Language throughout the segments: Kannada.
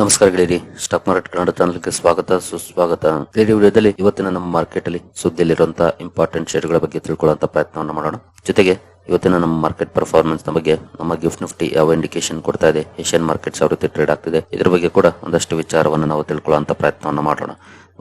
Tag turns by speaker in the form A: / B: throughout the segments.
A: ನಮಸ್ಕಾರ ಗೆಳೆಯರಿ. ಸ್ಟಾಕ್ ಮಾರ್ಕೆಟ್ ಕನ್ನಡ ಚಾನಲ್ಗೆ ಸ್ವಾಗತ, ಸುಸ್ವಾಗತ. ಈ ವಿಡಿಯೋದಲ್ಲಿ ಇವತ್ತಿನ ನಮ್ಮ ಮಾರ್ಕೆಟ್ ಅಲ್ಲಿ ಸುದ್ದಿಯಲ್ಲಿರುವಂತಹ ಇಂಪಾರ್ಟೆಂಟ್ ಶೇರ್ಗಳ ಬಗ್ಗೆ ತಿಳ್ಕೊಳ್ಳುವಂತ ಪ್ರಯತ್ನವನ್ನು ಮಾಡೋಣ. ಜೊತೆಗೆ ಇವತ್ತಿನ ನಮ್ಮ ಮಾರ್ಕೆಟ್ ಪರ್ಫಾರ್ಮೆನ್ಸ್ನ ಬಗ್ಗೆ ನಮ್ಮ ಗಿಫ್ಟ್ ನಿಫ್ಟಿ ಯಾವ ಇಂಡಿಕೇಶನ್ ಕೊಡ್ತಾ ಇದೆ, ಏಷ್ಯನ್ ಮಾರ್ಕೆಟ್ಸ್ ಯಾವ ರೀತಿ ಟ್ರೇಡ್ ಆಗ್ತಿದೆ, ಇದರ ಬಗ್ಗೆ ಕೂಡ ಒಂದಷ್ಟು ವಿಚಾರವನ್ನು ನಾವು ತಿಳ್ಕೊಳ್ಳುವಂತ ಪ್ರಯತ್ನವನ್ನು ಮಾಡೋಣ.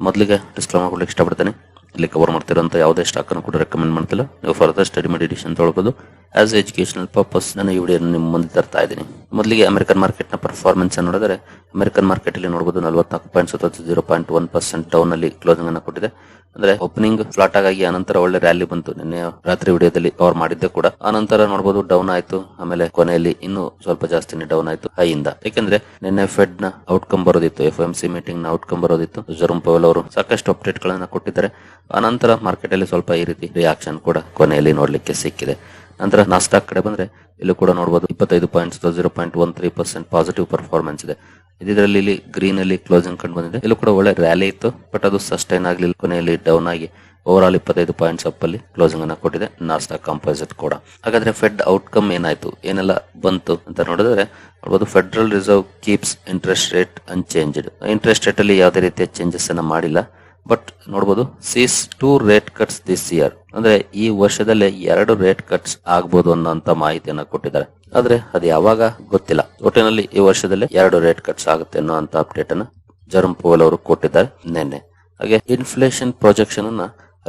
A: ಮೊದಲಿಗೆ ಡಿಸ್ಕ್ಲೈಮರ್ ಕೊಡ್ಲಿಕ್ಕೆ ಇಷ್ಟಪಡ್ತೇನೆ. ಇಲ್ಲಿ ಕವರ್ ಮಾಡ್ತಿರೋಂಥ ಯಾವುದೇ ಸ್ಟಾಕ್ ಅನ್ನು ಕೂಡ ರೆಕಮೆಂಡ್ ಮಾಡ್ತಿಲ್ಲ. ನೀವು ಫರ್ದರ್ ಸ್ಟಡಿ ಮಾಡಿ ತೊಳ್ಬೋದು ಆಸ್ ಎಜುಕೇಶನಲ್ ಪರ್ಪಸ್ ನಾನು ಈ ವಿಡಿಯೋ ನಿಮ್ಮ ಮುಂದೆ ತರ್ತಾ ಇದ್ದೀನಿ. ಮೊದಲಿಗೆ ಅಮೆರಿಕನ್ ಮಾರ್ಕೆಟ್ನ ಪರ್ಫಾರ್ಮೆನ್ಸ್ ನೋಡಿದರೆ ಅಮೆರಿಕನ್ ಮಾರ್ಕೆಟ್ ಅಲ್ಲಿ ನೋಡಬಹುದು ನಲವತ್ನಾಲ್ಕು ಪಾಯಿಂಟ್ ಸತತ zero point one percent down ಅಲ್ಲಿ ಕ್ಲೋಸಿಂಗ್ ಅನ್ನು ಕೊಟ್ಟಿದೆ. ಅಂದ್ರೆ ಓಪನಿಂಗ್ ಫ್ಲಾಟ್ ಆಗಿ, ಆನಂತರ ಒಳ್ಳೆ ರ್ಯಾಲಿ ಬಂತು. ನಿನ್ನೆ ರಾತ್ರಿ ವಿಡಿಯೋದಲ್ಲಿ ಕವರ್ ಮಾಡಿದ್ದೆ ಕೂಡ. ಆನಂತರ ನೋಡಬಹುದು ಡೌನ್ ಆಯ್ತು. ಆಮೇಲೆ ಕೊನೆಯಲ್ಲಿ ಇನ್ನೂ ಸ್ವಲ್ಪ ಜಾಸ್ತಿನೇ ಡೌನ್ ಆಯ್ತು ಹೈ ಇಂದ. ಯಾಕೆಂದ್ರೆ ನಿನ್ನೆ ಫೆಡ್ನ ಔಟ್ಕಮ್ ಬರೋದಿತ್ತು. ಎಫ್ ಎಂ ಸಿ ಮೀಟಿಂಗ್ನ ಔಟ್ಕಮ್ ಬರೋದಿತ್ತು. ಜರುಮ್ ಪವೆಲ್ ಅವರು ಸಾಕಷ್ಟು ಅಪ್ಡೇಟ್ ಗಳನ್ನ ಕೊಟ್ಟಿದ್ದಾರೆ. ಆನಂತರ ಮಾರ್ಕೆಟ್ ಅಲ್ಲಿ ಸ್ವಲ್ಪ ಈ ರೀತಿ ರಿಯಾಕ್ಷನ್ ಕೂಡ ಕೊನೆಯಲ್ಲಿ ನೋಡ್ಲಿಕ್ಕೆ ಸಿಕ್ಕಿದೆ. ನಂತರ ನಾಸ್ಟಾಕ್ ಕಡೆ ಬಂದ್ರೆ ಇಲ್ಲೂ ಕೂಡ ನೋಡಬಹುದು ಇಪ್ಪತ್ತೈದು point zero point one three percent positive performance ಇದೆ. ಇದರಲ್ಲಿ ಇಲ್ಲಿ ಗ್ರೀನ್ ಅಲ್ಲಿ ಕ್ಲೋಸಿಂಗ್ ಕಂಡು ಬಂದಿದೆ. ಇಲ್ಲೂ ಕೂಡ ಒಳ್ಳೆ ರ್ಯಾಲಿ ಇತ್ತು ಬಟ್ ಅದು ಸಸ್ಟೈನ್ ಆಗಲಿಲ್ಲ. ಕೊನೆಯಲ್ಲಿ ಡೌನ್ ಆಗಿ ಓವರ್ ಆಲ್ ಇಪ್ಪತ್ತೈದು ಪಾಯಿಂಟ್ಸ್ ಅಪ್ ಅಲ್ಲಿ ಕ್ಲೋಸಿಂಗ್ ಅನ್ನ ಕೊಟ್ಟಿದೆ. ನಾಸ್ಟಾಕ್ ಕಾಂಪೋಸಿಟ್ ಕೂಡ. ಹಾಗಾದ್ರೆ ಫೆಡ್ ಔಟ್ಕಮ್ ಏನಾಯ್ತು? ಏನೆಲ್ಲ ಬಂತು ಅಂತ ನೋಡಿದ್ರೆ ನೋಡಬಹುದು federal reserve keeps interest rate unchanged interest rate ಅಲ್ಲಿ ಯಾವುದೇ ರೀತಿಯ ಚೇಂಜಸ್ ಅನ್ನ ಮಾಡಿಲ್ಲ. ಬಟ್ ನೋಡಬಹುದು sees two rate cuts this year ಅಂದ್ರೆ ಈ ವರ್ಷದಲ್ಲೇ ಎರಡು ರೇಟ್ ಕಟ್ಸ್ ಆಗ್ಬೋದು ಅನ್ನೋಂತ ಮಾಹಿತಿಯನ್ನ ಕೊಟ್ಟಿದ್ದಾರೆ. ಆದ್ರೆ ಅದು ಯಾವಾಗ ಗೊತ್ತಿಲ್ಲ. ಒಟ್ಟಿನಲ್ಲಿ ಈ ವರ್ಷದಲ್ಲಿ ಎರಡು ರೇಟ್ ಕಟ್ಸ್ ಆಗುತ್ತೆ ಅನ್ನೋ ಅಪ್ಡೇಟ್ ಅನ್ನ ಜರ್ಮ್ ಪೋಲ್ ಅವರು ಕೊಟ್ಟಿದ್ದಾರೆ ನಿನ್ನೆ. ಹಾಗೆ ಇನ್ಫ್ಲೇಷನ್ ಪ್ರೊಜೆಕ್ಷನ್ ಅನ್ನ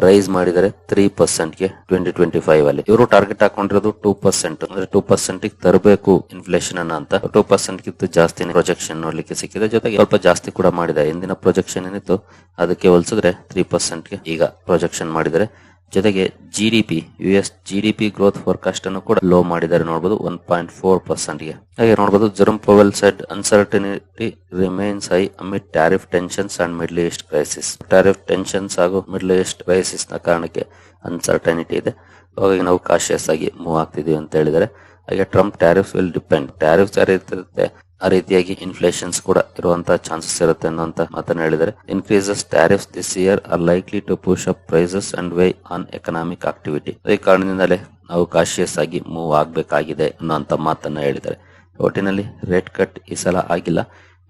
A: ರೈಸ್ ಮಾಡಿದರೆ ತ್ರೀ ಪರ್ಸೆಂಟ್ಗೆ ಟ್ವೆಂಟಿ ಟ್ವೆಂಟಿ ಫೈವ್ ಅಲ್ಲಿ. ಇವರು ಟಾರ್ಗೆಟ್ ಹಾಕೊಂಡಿರೋದು ಟೂ ಪರ್ಸೆಂಟ್ ಅಂದ್ರೆ ಟೂ ಪರ್ಸೆಂಟ್ ತರಬೇಕು ಇನ್ಫ್ಲೇಷನ್ ಅನ್ನ ಅಂತ. ಟೂ ಪರ್ಸೆಂಟ್ ಗಿಂತ ಜಾಸ್ತಿ ಪ್ರೊಜೆಕ್ಷನ್ ನೋಡ್ಲಿಕ್ಕೆ ಸಿಕ್ಕಿದೆ. ಜೊತೆಗೆ ಸ್ವಲ್ಪ ಜಾಸ್ತಿ ಕೂಡ ಮಾಡಿದೆ ಹಿಂದಿನ ಪ್ರೊಜೆಕ್ಷನ್ ಏನಿತ್ತು, ಅದಕ್ಕೆ ಹೋಲಿಸಿದ್ರೆ ತ್ರೀ ಪರ್ಸೆಂಟ್ಗೆ ಈಗ ಪ್ರೊಜೆಕ್ಷನ್ ಮಾಡಿದರೆ ಜೊತೆಗೆ GDP U S G D P growth forecast ಅನ್ನು ಕೂಡ ಲೋ ಮಾಡಿದ್ದಾರೆ. ನೋಡಬಹುದು ಒನ್ ಪಾಯಿಂಟ್ ಫೋರ್ ಪರ್ಸೆಂಟ್ಗೆ. ಹಾಗೆ ನೋಡಬಹುದು Jerome Powell said uncertainty remains high amid tariff tensions and Middle East crisis tariff tensions ಹಾಗೂ ಮಿಡ್ಲ್ ಈಸ್ಟ್ ಕ್ರೈಸಿಸ್ನ ಕಾರಣಕ್ಕೆ ಅನ್ಸರ್ಟನಿಟಿ ಇದೆ. ಹಾಗಾಗಿ ನಾವು ಕಾಶಿಯಸ್ ಆಗಿ ಮೂವ್ ಆಗ್ತಿದೀವಿ ಅಂತ ಹೇಳಿದರೆ ಹಾಗೆ Trump tariff will depend tariffs ಯಾರು ರೀತಿ ಇರುತ್ತೆ ಆ ರೀತಿಯಾಗಿ ಇನ್ಫ್ಲೇಷನ್ಸ್ ಕೂಡ ಇರುವಂತಹ ಚಾನ್ಸಸ್ ಇರುತ್ತೆ ಅನ್ನುವಂತ ಮಾತನ್ನ ಹೇಳಿದರೆ increases tariff this year are likely to push up prices and weigh on economic activity ಈ ಕಾರಣದಿಂದಲೇ ನಾವು ಕಾಶಿಯಸ್ ಆಗಿ ಮೂವ್ ಆಗಬೇಕಾಗಿದೆ ಅನ್ನುವಂತ ಮಾತನ್ನ ಹೇಳಿದ್ದಾರೆ. ಒಟ್ಟಿನಲ್ಲಿ ರೇಟ್ ಕಟ್ ಈ ಸಲ ಆಗಿಲ್ಲ.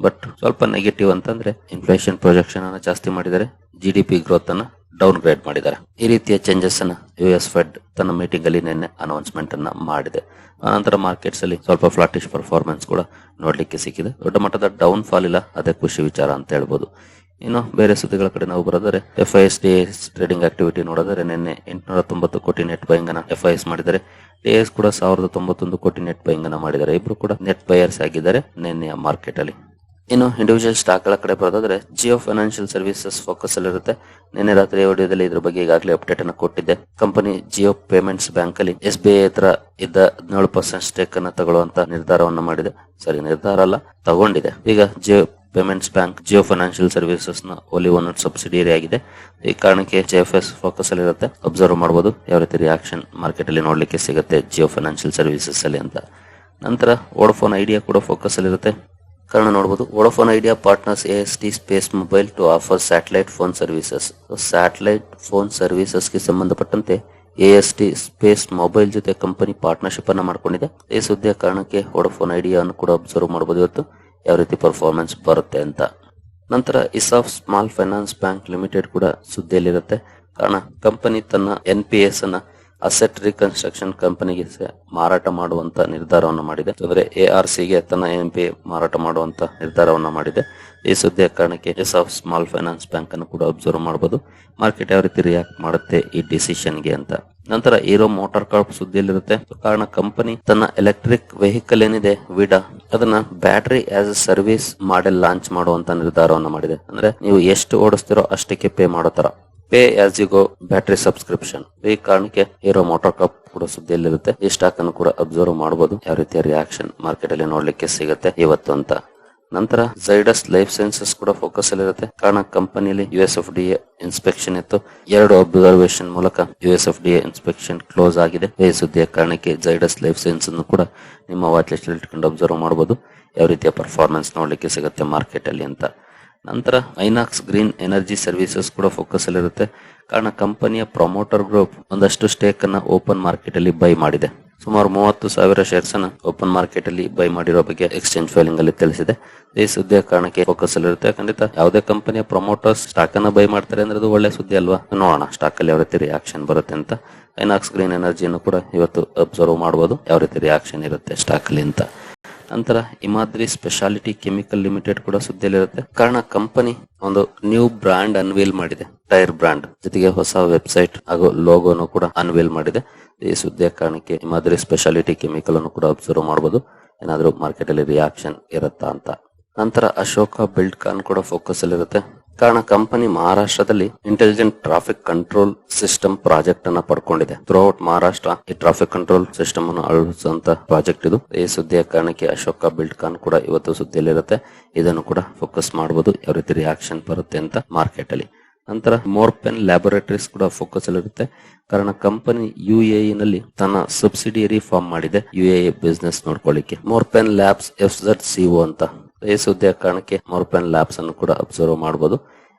A: ಬಟ್ ಸ್ವಲ್ಪ ನೆಗೆಟಿವ್ ಅಂತಂದ್ರೆ ಇನ್ಫ್ಲೇಷನ್ ಪ್ರೊಜೆಕ್ಷನ್ ಅನ್ನ ಜಾಸ್ತಿ ಮಾಡಿದರೆ ಜಿ ಡಿ ಪಿ ಗ್ರೋತ್ ಅನ್ನ ಡೌನ್ ಗ್ರೇಡ್ ಮಾಡಿದ್ದಾರೆ. ಈ ರೀತಿಯ ಚೇಂಜಸ್ ಅನ್ನ ಯು ಎಸ್ ಫೆಡ್ ತನ್ನ ಮೀಟಿಂಗ್ ಅಲ್ಲಿ ನಿನ್ನೆ ಅನೌನ್ಸ್ಮೆಂಟ್ ಅನ್ನ ಮಾಡಿದೆ. ಆನಂತರ ಮಾರ್ಕೆಟ್ಸ್ ಅಲ್ಲಿ ಸ್ವಲ್ಪ ಫ್ಲಾಟಿಶ್ ಪರ್ಫಾರ್ಮೆನ್ಸ್ ಕೂಡ ನೋಡ್ಲಿಕ್ಕೆ ಸಿಕ್ಕಿದೆ. ದೊಡ್ಡ ಮಟ್ಟದ ಡೌನ್ ಫಾಲ್ ಇಲ್ಲ, ಅದೇ ಖುಷಿ ವಿಚಾರ ಅಂತ ಹೇಳ್ಬೋದು. ಇನ್ನು ಬೇರೆ ಸುದ್ದಿಗಳ ಕಡೆ ನಾವು ಬರೋದರೆ F I S D S trading activity ನೋಡಿದರೆ ನಿನ್ನೆ ಎಂಟುನೂರ ತೊಂಬತ್ತು ಕೋಟಿ ನೆಟ್ ಬೈಂಗ್ ಅನ್ನ ಎಫ್ ಐ ಎಸ್ ಮಾಡಿದರೆ ಡಿ ಎಸ್ ಕೂಡ ಸಾವಿರದ ತೊಂಬತ್ತೊಂದು ಕೋಟಿ ನೆಟ್ ಬೈಂಗ್ ಅನ್ನ ಮಾಡಿದ್ದಾರೆ. ಇಬ್ರು ಕೂಡ ನೆಟ್ ಬೈಯರ್ಸ್ ಆಗಿದ್ದಾರೆ ನಿನ್ನೆಯ ಮಾರ್ಕೆಟ್ ಅಲ್ಲಿ. ಇನ್ನು ಇಂಡಿವಿಜುವಲ್ ಸ್ಟಾಕ್ಗಳ ಕಡೆ ಬರೋದಾದ್ರೆ ಜಿಯೋ ಫೈನಾನ್ಷಿಯಲ್ ಸರ್ವಿಸಸ್ ಫೋಕಸ್ ಅಲ್ಲಿ ಇರುತ್ತೆ. ನಿನ್ನೆ ರಾತ್ರಿ ವಿಡಿಯೋದಲ್ಲಿ ಇದ್ರ ಬಗ್ಗೆ ಈಗಾಗಲೇ ಅಪ್ಡೇಟ್ ಅನ್ನು ಕೊಟ್ಟಿದ್ದೆ. ಕಂಪನಿ ಜಿಯೋ ಪೇಮೆಂಟ್ಸ್ ಬ್ಯಾಂಕ್ ಅಲ್ಲಿ ಎಸ್ ಬಿ ಐ ಹತ್ರ ಇದ್ದ ಹದಿನೇಳು ಪರ್ಸೆಂಟ್ ಸ್ಟೇಕ್ ಅನ್ನು ತಗೊಳ್ಳುವಂತ ನಿರ್ಧಾರವನ್ನು ಮಾಡಿದೆ. ಸರಿ, ನಿರ್ಧಾರ ಅಲ್ಲ, ತಗೊಂಡಿದೆ. ಈಗ Jio Payments Bank Jio Financial ಸರ್ವಿಸಸ್ನ wholly owned subsidiary ಆಗಿದೆ. ಈ ಕಾರಣಕ್ಕೆ ಜೆ ಎಫ್ ಎಸ್ ಫೋಕಸ್ ಅಲ್ಲಿ ಇರುತ್ತೆ. ಅಬ್ಸರ್ವ್ ಮಾಡಬಹುದು ಯಾವ ರೀತಿ ರಿಯಾಕ್ಷನ್ ಮಾರ್ಕೆಟ್ ಅಲ್ಲಿ ನೋಡ್ಲಿಕ್ಕೆ ಸಿಗುತ್ತೆ ಜಿಯೋ ಫೈನಾನ್ಷಿಯಲ್ ಸರ್ವಿಸಸ್ ಅಲ್ಲಿ ಅಂತ. ನಂತರ ವೋಡಫೋನ್ ಐಡಿಯಾ ಕೂಡ ಫೋಕಸ್ ಅಲ್ಲಿ ಇರುತ್ತೆ. ಕಾರಣ ನೋಡಬಹುದು Vodafone Idea partners A S T space mobile to offer satellite phone services satellite phone ಸರ್ವಿಸಸ್ಗೆ ಸಂಬಂಧಪಟ್ಟಂತೆ A S T space mobile ಜೊತೆ ಕಂಪನಿ ಪಾರ್ಟ್ನರ್ಶಿಪ್ ಅನ್ನ ಮಾಡಿಕೊಂಡಿದೆ. ಈ ಸುದ್ದಿಯ ಕಾರಣಕ್ಕೆ ವೋಡೋಫೋನ್ ಐಡಿಯಾ ಅನ್ನು ಕೂಡ ಅಬ್ಸರ್ವ್ ಮಾಡಬಹುದು ಇವತ್ತು. ಯಾವ ರೀತಿ ಪರ್ಫಾರ್ಮೆನ್ಸ್ ಬರುತ್ತೆ ಅಂತ. ನಂತರ ESAF small finance bank limited ಕೂಡ ಸುದ್ದಿಯಲ್ಲಿರುತ್ತೆ. ಕಾರಣ ಕಂಪನಿ ತನ್ನ ಎನ್ ಪಿ ಎಸ್ ಅನ್ನ ಅಸೆಟ್ ರಿಕನ್ಸ್ಟ್ರಕ್ಷನ್ ಕಂಪನಿಗೆ ಮಾರಾಟ ಮಾಡುವಂತ ನಿರ್ಧಾರವನ್ನು ಮಾಡಿದೆ. ಅಂದ್ರೆ ಎ ಆರ್ಗೆ ತನ್ನ ಎಂ ಪಿ ಮಾರಾಟ ಮಾಡುವಂತ ನಿರ್ಧಾರವನ್ನು ಮಾಡಿದೆ. ಈ ಸುದ್ದಿಯ ಕಾರಣಕ್ಕೆ ESAF small finance bank ಅನ್ನು ಕೂಡ ಅಬ್ಸರ್ವ್ ಮಾಡಬಹುದು ಮಾರ್ಕೆಟ್ ಯಾವ ರೀತಿ ರಿಯಾಕ್ಟ್ ಮಾಡುತ್ತೆ ಈ ಡಿಸಿಷನ್ಗೆ ಅಂತ. ನಂತರ ಹೀರೋ ಮೋಟಾರ್ ಕಾರ್ಪ್ ಸುದ್ದಿಯಲ್ಲಿರುತ್ತೆ. ಕಾರಣ ಕಂಪನಿ ತನ್ನ ಎಲೆಕ್ಟ್ರಿಕ್ ವೆಹಿಕಲ್ ಏನಿದೆ ವಿಡಾ ಅದನ್ನ battery as a service model launch ಮಾಡುವಂತ ನಿರ್ಧಾರವನ್ನು ಮಾಡಿದೆ. ಅಂದ್ರೆ ನೀವು ಎಷ್ಟು ಓಡಿಸ್ತಿರೋ ಅಷ್ಟಕ್ಕೆ ಪೇ ಮಾಡೋ ತರ. Pay as you go battery subscription ಈ ಕಾರಣಕ್ಕೆ ಹೀರೋ ಮೋಟರ್ ಕಪ್ ಕೂಡ ಸುದ್ದಿಯಲ್ಲಿರುತ್ತೆ. ಈ ಸ್ಟಾಕ್ ಅನ್ನು ಕೂಡ ಅಬ್ಸರ್ವ್ ಮಾಡಬಹುದು ಯಾವ ರೀತಿಯ ರಿಯಾಕ್ಷನ್ ಮಾರ್ಕೆಟ್ ಅಲ್ಲಿ ನೋಡ್ಲಿಕ್ಕೆ ಸಿಗುತ್ತೆ ಇವತ್ತು ಅಂತ. ನಂತರ ಝೈಡಸ್ ಲೈಫ್ ಸೈನ್ಸಸ್ ಕೂಡ ಫೋಕಸ್ ಅಲ್ಲಿರುತ್ತೆ ಕಾರಣ ಕಂಪನಿಯಲ್ಲಿ U S F D A inspection ಇತ್ತು. ಎರಡು ಅಬ್ಸರ್ವೇಷನ್ ಮೂಲಕ U S F D inspection close ಆಗಿದೆ. ಈ ಸುದ್ದಿಯ ಕಾರಣಕ್ಕೆ ಝೈಡಸ್ ಲೈಫ್ ಸೈನ್ಸ್ ಅನ್ನು ಕೂಡ ನಿಮ್ಮ ವಾಚ್ ಲಿಸ್ಟ್ ಇಟ್ಕೊಂಡು ಅಬ್ಸರ್ವ್ ಮಾಡಬಹುದು ಯಾವ ರೀತಿಯ ಪರ್ಫಾರ್ಮೆನ್ಸ್ ನೋಡ್ಲಿಕ್ಕೆ ಸಿಗುತ್ತೆ ಮಾರ್ಕೆಟ್ ಅಲ್ಲಿ ಅಂತ. ನಂತರ ಐನಾಕ್ಸ್ ಗ್ರೀನ್ ಎನರ್ಜಿ ಸರ್ವಿಸಸ್ ಕೂಡ ಫೋಕಸ್ ಅಲ್ಲಿರುತ್ತೆ ಕಾರಣ ಕಂಪನಿಯ ಪ್ರಮೋಟರ್ ಗ್ರೂಪ್ ಒಂದಷ್ಟು ಸ್ಟೇಕ್ ಅನ್ನ ಓಪನ್ ಮಾರ್ಕೆಟ್ ಅಲ್ಲಿ ಬೈ ಮಾಡಿದೆ. ಸುಮಾರು ಮೂವತ್ತು ಸಾವಿರ ಶೇರ್ಸ್ ಅನ್ನ ಓಪನ್ ಮಾರ್ಕೆಟ್ ಅಲ್ಲಿ ಬೈ ಮಾಡಿರೋ ಬಗ್ಗೆ ಎಕ್ಸ್ಚೇಂಜ್ ಫೈಲಿಂಗ್ ಅಲ್ಲಿ ತಿಳಿಸಿದೆ. ಈ ಸುದ್ದಿಯ ಕಾರಣಕ್ಕೆ ಫೋಕಸ್ ಇರುತ್ತೆ. ಖಂಡಿತ ಯಾವುದೇ ಕಂಪನಿಯ ಪ್ರಮೋಟರ್ಸ್ ಸ್ಟಾಕ್ ಅನ್ನ ಬೈ ಮಾಡ್ತಾರೆ ಅಂದ್ರೆ ಅದು ಒಳ್ಳೆ ಸುದ್ದಿ ಅಲ್ವಾ? ನೋಡೋಣ. ಸ್ಟಾಕ್ ಅಲ್ಲಿ ಯಾವ ರೀತಿ ರಿಯಾಕ್ಷನ್ ಬರುತ್ತೆ ಅಂತ. ಐನಾಕ್ಸ್ ಗ್ರೀನ್ ಎನರ್ಜಿಯನ್ನು ಕೂಡ ಇವತ್ತು ಅಬ್ಸರ್ವ್ ಮಾಡಬಹುದು ಯಾವ ರೀತಿ ರಿಯಾಕ್ಷನ್ ಇರುತ್ತೆ ಸ್ಟಾಕ್ ಅಲ್ಲಿ ಅಂತ. ನಂತರ ಇಮಾದ್ರಿ ಸ್ಪೆಷಾಲಿಟಿ ಕೆಮಿಕಲ್ ಲಿಮಿಟೆಡ್ ಕೂಡ ಸುದ್ದಿಯಲ್ಲಿರುತ್ತೆ. ಕಾರಣ ಕಂಪನಿ ಒಂದು ನ್ಯೂ ಬ್ರಾಂಡ್ ಅನ್ವೀಲ್ ಮಾಡಿದೆ. ಟೈರ್ ಬ್ರಾಂಡ್ ಜೊತೆಗೆ ಹೊಸ ವೆಬ್ಸೈಟ್ ಹಾಗೂ ಲೋಗೋನು ಕೂಡ ಅನ್ವೀಲ್ ಮಾಡಿದೆ. ಈ ಸುದ್ದಿಯ ಕಾರಣಕ್ಕೆ ಇಮಾದ್ರಿ ಸ್ಪೆಷಾಲಿಟಿ ಕೆಮಿಕಲ್ ಅನ್ನು ಕೂಡ ಅಬ್ಸರ್ವ್ ಮಾಡಬಹುದು ಏನಾದರೂ ಮಾರ್ಕೆಟ್ ಅಲ್ಲಿ ರಿಯಾಕ್ಷನ್ ಇರುತ್ತಾ ಅಂತ. ನಂತರ ಅಶೋಕ ಬಿಲ್ಡ್ ಕಾನ್ ಕೂಡ ಫೋಕಸ್ ಅಲ್ಲಿ ಇರುತ್ತೆ ಕಾರಣ ಕಂಪನಿ ಮಹಾರಾಷ್ಟ್ರದಲ್ಲಿ intelligent traffic control system project ಅನ್ನ ಪಡ್ಕೊಂಡಿದೆ. ಥ್ರೂ ಔಟ್ ಮಹಾರಾಷ್ಟ್ರ ಈ ಟ್ರಾಫಿಕ್ ಕಂಟ್ರೋಲ್ ಸಿಸ್ಟಮ್ ಅನ್ನು ಅಳವಡಿಸುವಂತ ಪ್ರಾಜೆಕ್ಟ್ ಇದು. ಈ ಸುದ್ದಿಯ ಕಾರಣಕ್ಕೆ ಅಶೋಕ ಬಿಲ್ಡ್ ಕಾನ್ ಕೂಡ ಇವತ್ತು ಸುದ್ದಿಯಲ್ಲಿರುತ್ತೆ. ಇದನ್ನು ಕೂಡ ಫೋಕಸ್ ಮಾಡಬಹುದು ಯಾವ ರೀತಿ ರಿಯಾಕ್ಷನ್ ಬರುತ್ತೆ ಅಂತ ಮಾರ್ಕೆಟ್ ಅಲ್ಲಿ. ನಂತರ ಮೋರ್ಪೆನ್ ಲ್ಯಾಬೊರೇಟರೀಸ್ ಕೂಡ ಫೋಕಸ್ ಅಲ್ಲಿರುತ್ತೆ ಕಾರಣ ಕಂಪನಿ ಯು ಎ ನಲ್ಲಿ ತನ್ನ ಸಬ್ಸಿಡಿಯರಿ ಫಾರ್ಮ್ ಮಾಡಿದೆ. U A business ನೋಡ್ಕೊಳ್ಳಿಕ್ಕೆ. Morepen labs F Z C O ಅಂತ. ಈ ಸುದ್ದಿಯ ಕಾರಣಕ್ಕೆ ಮೋರ್ಪೆನ್ ಲ್ಯಾಬ್ಸ್ ಅನ್ನು ಕೂಡ ಅಬ್ಸರ್ವ್ ಮಾಡಬಹುದು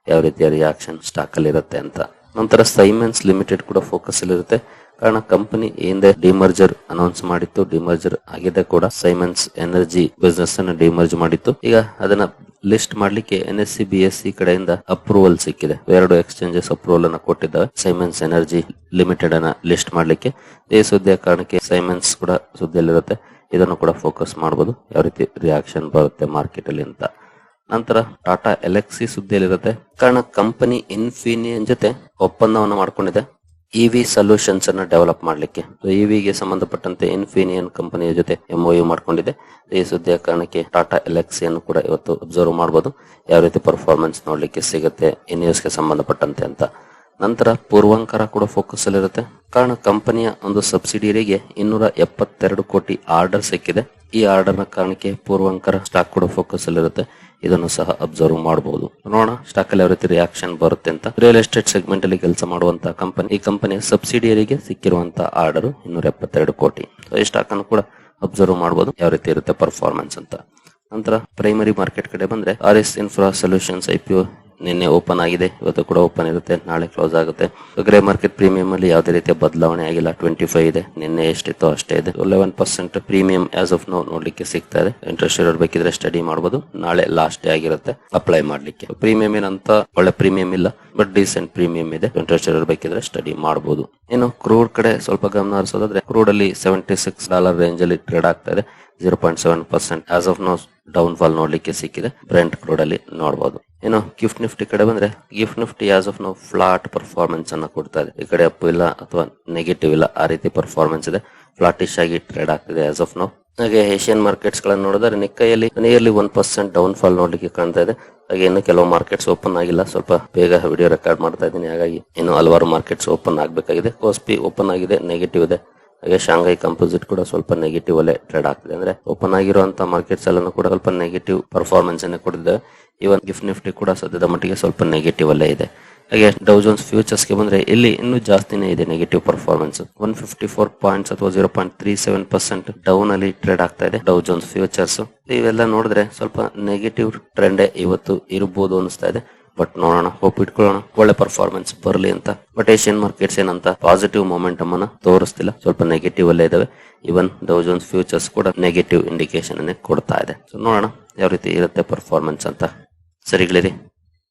A: ಯಾವ ರೀತಿಯ ರಿಯಾಕ್ಷನ್ ಸ್ಟಾಕ್ ಅಲ್ಲಿ ಇರುತ್ತೆ ಅಂತ. ನಂತರ ಸೈಮೆನ್ಸ್ ಲಿಮಿಟೆಡ್ ಕೂಡ ಫೋಕಸ್ ಅಲ್ಲಿ ಇರುತ್ತೆ. ಕಾರಣ ಕಂಪನಿ ಹಿಂದೆ ಡಿಮರ್ಜರ್ ಅನೌನ್ಸ್ ಮಾಡಿತ್ತು. ಡಿಮರ್ಜರ್ ಆಗಿದೆ ಕೂಡ. ಸೈಮೆನ್ಸ್ ಎನರ್ಜಿ ಬಿಸ್ನೆಸ್ ಅನ್ನು ಡಿಮರ್ಜ್ ಮಾಡಿತ್ತು. ಈಗ ಅದನ್ನ ಲಿಸ್ಟ್ ಮಾಡ್ಲಿಕ್ಕೆ N S C B S C ಕಡೆಯಿಂದ ಅಪ್ರೂವಲ್ ಸಿಕ್ಕಿದೆ. ಎರಡು ಎಕ್ಸ್ಚೇಂಜಸ್ ಅಪ್ರೂವಲ್ ಅನ್ನ ಕೊಟ್ಟಿದ್ದಾವೆ. ಸೈಮೆನ್ಸ್ ಎನರ್ಜಿ ಲಿಮಿಟೆಡ್ ಅನ್ನ ಲಿಸ್ಟ್ ಮಾಡ್ಲಿಕ್ಕೆ. ಈ ಸುದ್ದಿಯ ಕಾರಣಕ್ಕೆ ಸೈಮೆನ್ಸ್ ಕೂಡ ಸುದ್ದಿಯಲ್ಲಿರುತ್ತೆ. ಇದನ್ನು ಕೂಡ ಫೋಕಸ್ ಮಾಡಬಹುದು ಯಾವ ರೀತಿ ರಿಯಾಕ್ಷನ್ ಬರುತ್ತೆ ಮಾರ್ಕೆಟ್ ಅಲ್ಲಿ ಅಂತ. ನಂತರ ಟಾಟಾ ಎಲೆಕ್ಸಿ ಸುದ್ದಿಯಲ್ಲಿರುತ್ತೆ. ಕಾರಣ ಕಂಪನಿ ಇನ್ಫಿನಿಯನ್ ಜೊತೆ ಒಪ್ಪಂದವನ್ನು ಮಾಡಿಕೊಂಡಿದೆ. ಇವಿ ಸೊಲ್ಯೂಷನ್ಸ್ ಅನ್ನ ಡೆವಲಪ್ ಮಾಡಲಿಕ್ಕೆ. ಇವಿಗೆ ಸಂಬಂಧಪಟ್ಟಂತೆ ಇನ್ಫಿನಿಯನ್ ಕಂಪನಿಯ ಜೊತೆ ಎಂಒಯು ಮಾಡಿಕೊಂಡಿದೆ. ಈ ಸುದ್ದಿಯ ಕಾರಣಕ್ಕೆ ಟಾಟಾ ಎಲೆಕ್ಸಿಯನ್ನು ಕೂಡ ಇವತ್ತು ಅಬ್ಸರ್ವ್ ಮಾಡಬಹುದು ಯಾವ ರೀತಿ ಪರ್ಫಾರ್ಮೆನ್ಸ್ ನೋಡಲಿಕ್ಕೆ ಸಿಗುತ್ತೆ, ಈ ನ್ಯೂಸ್ಗೆ ಸಂಬಂಧಪಟ್ಟಂತೆ ಅಂತ. ನಂತರ ಪೂರ್ವಾಂಕರ ಕೂಡ ಫೋಕಸ್ ಅಲ್ಲಿರುತ್ತೆ ಕಾರಣ ಕಂಪನಿಯ ಒಂದು ಸಬ್ಸಿಡಿಯರಿಗೆ ಇನ್ನೂರ ಎಪ್ಪತ್ತೆರಡು ಕೋಟಿ ಆರ್ಡರ್ ಸಿಕ್ಕಿದೆ. ಈ ಆರ್ಡರ್ನ ಕಾರಣಕ್ಕೆ ಪೂರ್ವಾಂಕರ ಸ್ಟಾಕ್ ಕೂಡ ಫೋಕಸ್ ಅಲ್ಲಿರುತ್ತೆ ಇದನ್ನು ಸಹ ಅಬ್ಸರ್ವ್ ಮಾಡಬಹುದು ನೋಡೋಣ ಸ್ಟಾಕ್ ಅಲ್ಲಿ ಯಾವ ರೀತಿ ರಿಯಾಕ್ಷನ್ ಬರುತ್ತೆ ಅಂತ. ರಿಯಲ್ ಎಸ್ಟೇಟ್ ಸೆಗ್ಮೆಂಟ್ ಅಲ್ಲಿ ಕೆಲಸ ಮಾಡುವಂತಹ ಕಂಪನಿ ಈ ಕಂಪನಿಯ ಸಬ್ಸಿಡಿಯರಿಗೆ ಸಿಕ್ಕಿರುವಂತಹ ಆರ್ಡರ್ ಇನ್ನೂರ ಎಪ್ಪತ್ತೆರಡು ಕೋಟಿ. ಈ ಸ್ಟಾಕ್ ಅನ್ನು ಕೂಡ ಅಬ್ಸರ್ವ್ ಮಾಡಬಹುದು ಯಾವ ರೀತಿ ಇರುತ್ತೆ ಪರ್ಫಾರ್ಮೆನ್ಸ್ ಅಂತ. ನಂತರ ಪ್ರೈಮರಿ ಮಾರ್ಕೆಟ್ ಕಡೆ ಬಂದ್ರೆ R S infra solutions IPO ನಿನ್ನೆ ಓಪನ್ ಆಗಿದೆ. ಇವತ್ತು ಕೂಡ ಓಪನ್ ಇರುತ್ತೆ. ನಾಳೆ ಕ್ಲೋಸ್ ಆಗುತ್ತೆ. ಗ್ರೇ ಮಾರ್ಕೆಟ್ ಪ್ರೀಮಿಯಂ ಅಲ್ಲಿ ಯಾವುದೇ ರೀತಿಯ ಬದಲಾವಣೆ ಆಗಿಲ್ಲ. ಟ್ವೆಂಟಿ ಫೈವ್ ಇದೆ. ನಿನ್ನೆ ಎಷ್ಟಿತ್ತು ಅಷ್ಟೇ ಇದೆ. Eleven percent premium as of now ನೋಡ್ಲಿಕ್ಕೆ ಸಿಗ್ತಾ ಇದೆ. ಇಂಟ್ರೆಸ್ಟ್ ಇರಬೇಕಿದ್ರೆ ಬೇಕಿದ್ರೆ ಸ್ಟಡಿ ಮಾಡಬಹುದು ನಾಳೆ ಲಾಸ್ಟ್ ಡೇ ಆಗಿರುತ್ತೆ. ಅಪ್ಲೈ ಮಾಡ್ಲಿಕ್ಕೆ. ಪ್ರೀಮಿಯಂ ಏನಂತ ಒಳ್ಳೆ ಪ್ರೀಮಿಯಂ ಇಲ್ಲ. ಬಟ್ ಡೀಸೆಂಟ್ ಪ್ರೀಮಿಯಂ ಇದೆ. ಇಂಟ್ರೆಸ್ಟ್ ಬೇಕಿದ್ರೆ ಸ್ಟಡಿ ಮಾಡಬಹುದು ಇನ್ನು ಕ್ರೂಡ್ ಕಡೆ ಸ್ವಲ್ಪ ಗಮನ ಹರಿಸೋದಾದ್ರೆ ಕ್ರೂಡ್ ಅಲ್ಲಿ ಸೆವೆಂಟಿ ಸಿಕ್ಸ್ ಡಾಲರ್ ರೇಂಜ್ ಅಲ್ಲಿ ಟ್ರೇಡ್ ಆಗ್ತಾ ಇದೆ. Zero point seven percent as of now down fall ನೋಡ್ಲಿಕ್ಕೆ ಸಿಕ್ಕಿದೆ. ಬ್ರೆಂಟ್ ಕ್ರೂಡ್ ಅಲ್ಲಿ ನೋಡಬಹುದು ಇನ್ನು ಗಿಫ್ಟ್ ನಿಫ್ಟಿ ಕಡೆ ಬಂದ್ರೆ Gift Nifty as of now flat performance ಅನ್ನ ಕೊಡ್ತಾ ಇದೆ. ಈ ಕಡೆ ಅಪ್ ಇಲ್ಲ ಅಥವಾ ನೆಗೆಟಿವ್ ಇಲ್ಲ, ಆ ರೀತಿ ಪರ್ಫಾರ್ಮೆನ್ಸ್ ಇದೆ. ಫ್ಲಾಟಿಶ್ ಆಗಿ ಟ್ರೇಡ್ ಆಗ್ತಿದೆ ಆಸ್ ಆಫ್ ನೋ ಹಾಗೆ ಏಷ್ಯನ್ ಮಾರ್ಕೆಟ್ಸ್ ಗಳನ್ನ ನೋಡಿದ್ರೆ ನಿಕ್ಕೈಯಲ್ಲಿ nearly one percent down fall ನೋಡ್ಲಿಕ್ಕೆ ಕಾಣ್ತಾ ಇದೆ. ಹಾಗೆ ಇನ್ನು ಕೆಲವು ಮಾರ್ಕೆಟ್ಸ್ ಓಪನ್ ಆಗಿಲ್ಲ. ಸ್ವಲ್ಪ ಬೇಗ ವಿಡಿಯೋ ರೆಕಾರ್ಡ್ ಮಾಡ್ತಾ ಇದ್ದೀನಿ. ಹಾಗಾಗಿ ಇನ್ನು ಹಲವಾರು ಮಾರ್ಕೆಟ್ಸ್ ಓಪನ್ ಆಗಬೇಕಾಗಿದೆ. ಕೋಸ್ಪಿ ಓಪನ್ ಆಗಿದೆ ನೆಗೆಟಿವ್ ಇದೆ. ಹಾಗೆ ಶಾಂಘೈ ಕಂಪೋಸಿಟ್ ಕೂಡ ಸ್ವಲ್ಪ ನೆಗೆಟಿವ್ ಅಲ್ಲೇ ಟ್ರೇಡ್ ಆಗ್ತಿದೆ. ಅಂದ್ರೆ ಓಪನ್ ಆಗಿರುವಂತಹ ಮಾರ್ಕೆಟ್ಸ್ ಎಲ್ಲಾನು ಕೂಡ ಸ್ವಲ್ಪ ನೆಗೆಟಿವ್ ಪರ್ಫಾರ್ಮೆನ್ಸ್ ಅನ್ನು ಕೊಟ್ಟಿದೆ ಇವನ್ ಗಿಫ್ಟ್ ನಿಫ್ಟಿ ಕೂಡ ಸದ್ಯದ ಮಟ್ಟಿಗೆ ಸ್ವಲ್ಪ ನೆಗೆಟಿವ್ ಅಲ್ಲೇ ಇದೆ. ಹಾಗೆ ಡೌ ಜೋನ್ಸ್ ಫ್ಯೂಚರ್ಸ್ಗೆ ಬಂದ್ರೆ ಇಲ್ಲಿ ಇನ್ನೂ ಜಾಸ್ತಿನೇ ಇದೆ negative performance one fifty four points ಅಥವಾ zero point three seven percent down ಅಲ್ಲಿ ಟ್ರೇಡ್ ಆಗ್ತಾ ಇದೆ. ಡೌ ಜೋನ್ಸ್ ಫ್ಯೂಚರ್ಸ್ ಇವೆಲ್ಲ ನೋಡಿದ್ರೆ ಸ್ವಲ್ಪ ನೆಗೆಟಿವ್ ಟ್ರೆಂಡ್ ಇವತ್ತು ಇರಬಹುದು ಅನಿಸ್ತಾ ಇದೆ. ಬಟ್ ನೋಡೋಣ ಹೋಪ್ ಇಟ್ಕೊಳ್ಳೋಣ. ಒಳ್ಳೆ ಪರ್ಫಾರ್ಮೆನ್ಸ್ ಬರಲಿ ಅಂತ. ಬಟ್ ಏಷ್ಯನ್ ಮಾರ್ಕೆಟ್ಸ್ ಏನಂತ ಪಾಸಿಟಿವ್ ಮೊಮೆಂಟಮ್ ಅನ್ನ ತೋರಿಸ್ತಿಲ್ಲ. ಸ್ವಲ್ಪ ನೆಗೆಟಿವ್ ಅಲ್ಲೇ ಇದಾವೆ. ಇವನ್ ಡೌ ಜೋನ್ಸ್ ಫ್ಯೂಚರ್ಸ್ ಕೂಡ ನೆಗೆಟಿವ್ ಇಂಡಿಕೇಶನ್ ಅನ್ನೇ ಕೊಡ್ತಾ ಇದೆ. ಸೊ ನೋಡೋಣ, ಯಾವ ರೀತಿ ಇರುತ್ತೆ ಪರ್ಫಾರ್ಮೆನ್ಸ್ ಅಂತ. ಸರಿಗಳಿರಿ.